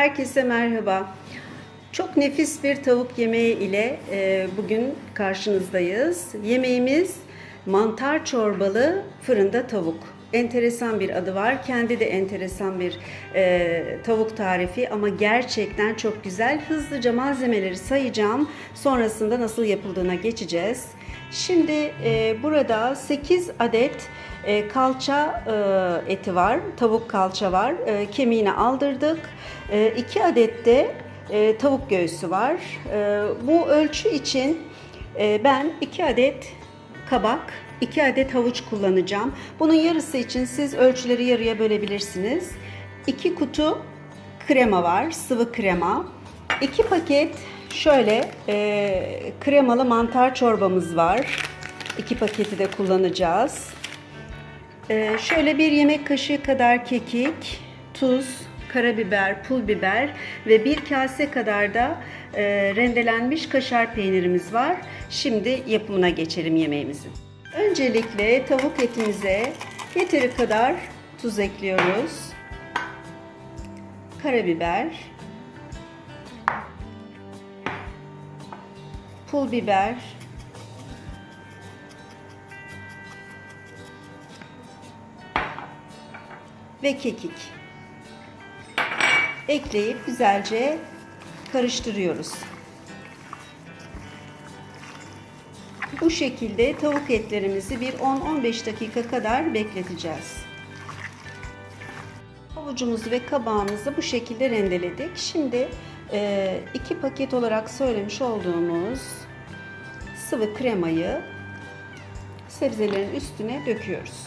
Herkese merhaba. Çok nefis bir tavuk yemeği ile e, bugün karşınızdayız. Yemeğimiz mantar çorbalı fırında tavuk. Enteresan bir adı var. Kendi de enteresan bir e, tavuk tarifi ama gerçekten çok güzel. Hızlıca malzemeleri sayacağım. Sonrasında nasıl yapıldığına geçeceğiz. Şimdi e, burada 8 adet e, kalça e, eti var. Tavuk kalça var. E, kemiğini aldırdık. 2 adet de e, tavuk göğsü var. E, bu ölçü için e, ben 2 adet kabak, 2 adet havuç kullanacağım. Bunun yarısı için siz ölçüleri yarıya bölebilirsiniz. 2 kutu krema var, sıvı krema. 2 paket şöyle e, kremalı mantar çorbamız var. 2 paketi de kullanacağız. E, şöyle bir yemek kaşığı kadar kekik, tuz, karabiber, pul biber ve bir kase kadar da e, rendelenmiş kaşar peynirimiz var. Şimdi yapımına geçelim yemeğimizin. Öncelikle tavuk etimize yeteri kadar tuz ekliyoruz. Karabiber, pul biber, ve kekik ekleyip güzelce karıştırıyoruz. Bu şekilde tavuk etlerimizi bir 10-15 dakika kadar bekleteceğiz. Havucumuzu ve kabağımızı bu şekilde rendeledik. Şimdi e, iki paket olarak söylemiş olduğumuz sıvı kremayı sebzelerin üstüne döküyoruz.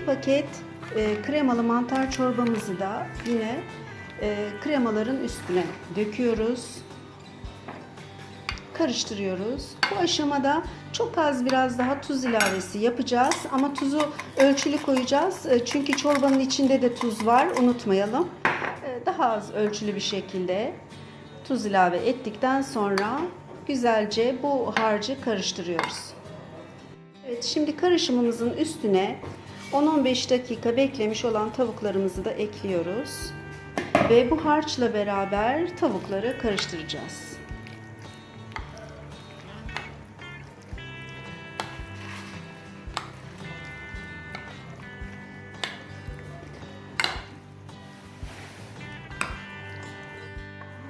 2 paket e, kremalı mantar çorbamızı da yine e, kremaların üstüne döküyoruz. Karıştırıyoruz. Bu aşamada çok az biraz daha tuz ilavesi yapacağız ama tuzu ölçülü koyacağız. E, çünkü çorbanın içinde de tuz var. Unutmayalım. E, daha az ölçülü bir şekilde tuz ilave ettikten sonra güzelce bu harcı karıştırıyoruz. Evet, şimdi karışımımızın üstüne 10-15 dakika beklemiş olan tavuklarımızı da ekliyoruz. Ve bu harçla beraber tavukları karıştıracağız.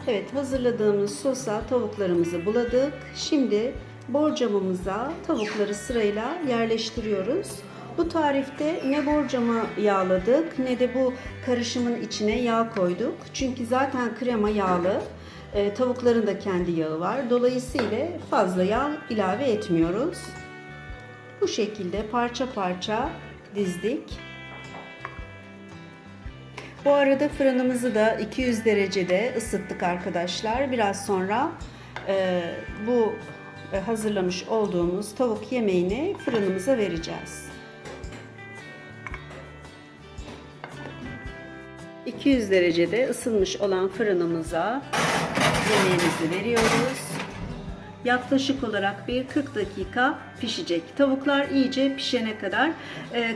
Evet hazırladığımız sosa tavuklarımızı buladık. Şimdi borcamımıza tavukları sırayla yerleştiriyoruz. Bu tarifte ne borcamı yağladık ne de bu karışımın içine yağ koyduk. Çünkü zaten krema yağlı. E, tavukların da kendi yağı var. Dolayısıyla fazla yağ ilave etmiyoruz. Bu şekilde parça parça dizdik. Bu arada fırınımızı da 200 derecede ısıttık arkadaşlar. Biraz sonra e, bu e, hazırlamış olduğumuz tavuk yemeğini fırınımıza vereceğiz. 200 derecede ısınmış olan fırınımıza yemeğimizi veriyoruz. Yaklaşık olarak bir 40 dakika pişecek. Tavuklar iyice pişene kadar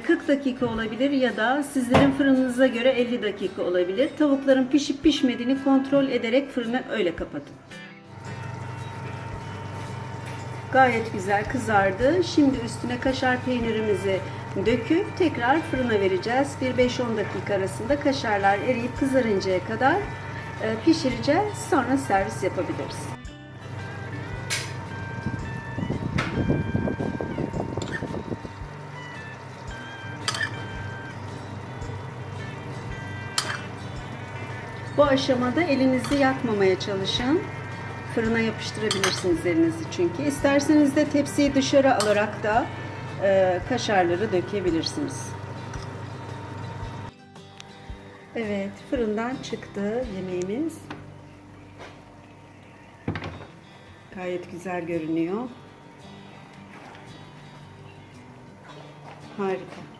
40 dakika olabilir ya da sizlerin fırınınıza göre 50 dakika olabilir. Tavukların pişip pişmediğini kontrol ederek fırını öyle kapatın. Gayet güzel kızardı. Şimdi üstüne kaşar peynirimizi döküp tekrar fırına vereceğiz. Bir 5-10 dakika arasında kaşarlar eriyip kızarıncaya kadar e, pişireceğiz. Sonra servis yapabiliriz. Aşamada elinizi yakmamaya çalışın. Fırına yapıştırabilirsiniz elinizi çünkü. İsterseniz de tepsiyi dışarı alarak da e, kaşarları dökebilirsiniz. Evet, fırından çıktı yemeğimiz. Gayet güzel görünüyor. Harika.